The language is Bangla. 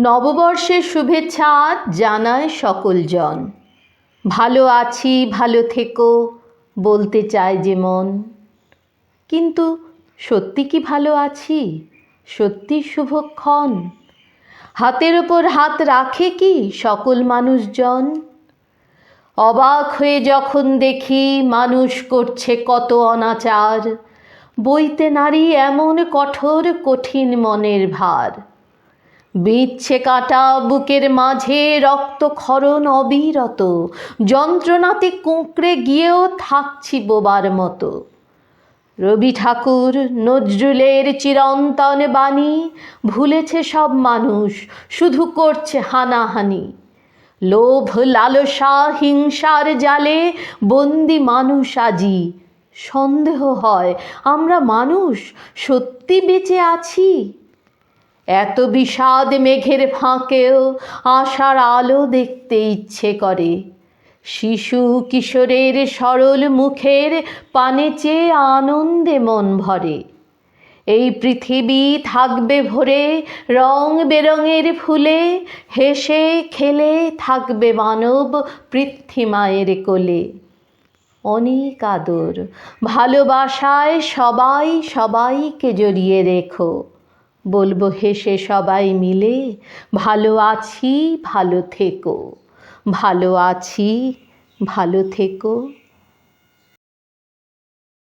নববর্ষের শুভেচ্ছা জানায় সকল জন ভালো আছি, ভালো থেকো, বলতে চায় যে মন। কিন্তু সত্যি কি ভালো আছি? সত্যি শুভক্ষণ। হাতের ওপর হাত রাখে কি সকল মানুষজন? অবাক হয়ে যখন দেখি মানুষ করছে কত অনাচার। বইতে নারী এমন কঠোর, কঠিন মনের ভার। বিচ্ছে কাটা বুকের মাঝে রক্তক্ষরণ অবিরত। যন্ত্রণাতে কুঁকড়ে গিয়েও থাকছি বোবার মতো। রবি ঠাকুর নজরুলের চিরন্তন বাণী, ভুলেছে সব মানুষ, শুধু করছে হানাহানি। লোভ, লালসা, হিংসার জালে বন্দি মানুষ আজি। সন্দেহ হয়, আমরা মানুষ সত্যি বেঁচে আছি? এত বিষাদ মেঘের ফাঁকেও আশার আলো দেখতে ইচ্ছে করে। শিশু কিশোরের সরল মুখের পানে চেয়ে আনন্দে মন ভরে। এই পৃথিবী থাকবে ভরে, রং বেরঙের ফুলে, হেসে খেলে থাকবে মানব পৃথিমায়ের কোলে। অনেক আদর, ভালোবাসায় সবাই সবাইকে জড়িয়ে রেখো। বলব হেসে সবাই মিলে ভালো আছি ভালো থেকো ভালো আছি ভালো থেকো।